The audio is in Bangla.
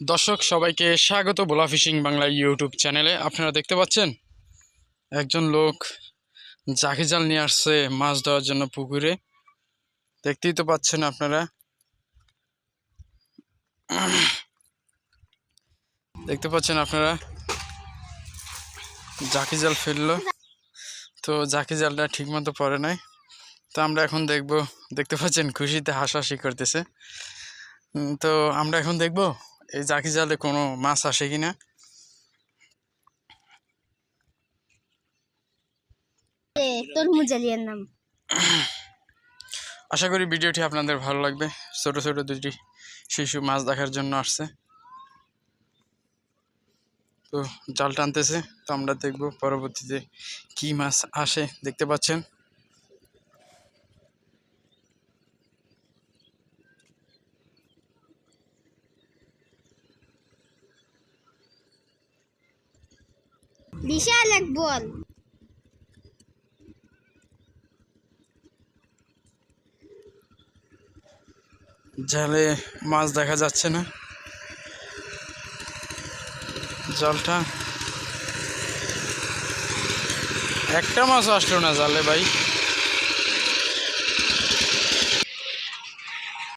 দর্শক, সবাইকে স্বাগত বোলা ফিশিং বাংলা ইউটিউব চ্যানেলে। আপনারা দেখতে পাচ্ছেন, একজন লোক জাকি জাল নিয়ে আসছে মাছ ধরার জন্য পুকুরে। দেখতেই তো পাচ্ছেন আপনারা। দেখতে পাচ্ছেন আপনারা জাকি জাল ফেলল। তো জাকি জালটা ঠিক মতো পড়ে নাই। তো আমরা এখন দেখব, দেখতে পাচ্ছেন খুশিতে হাসাহাসি করতেছে। তো আমরা এখন দেখব এই জাকি জালে কোনো মাছ আসে আলিয়ার নাম। আশা করি ভিডিওটি আপনাদের ভালো লাগবে। ছোট ছোট দুটি শিশু মাছ দেখার জন্য আসছে। তো জাল টানতেছে। তো আমরা দেখব পরবর্তীতে কি মাছ আসে। দেখতে পাচ্ছেন? বিশাল এক বল। জালে মাছ দেখা যাচ্ছে না। জলটা। একটা মাছ আসলো না জালে ভাই।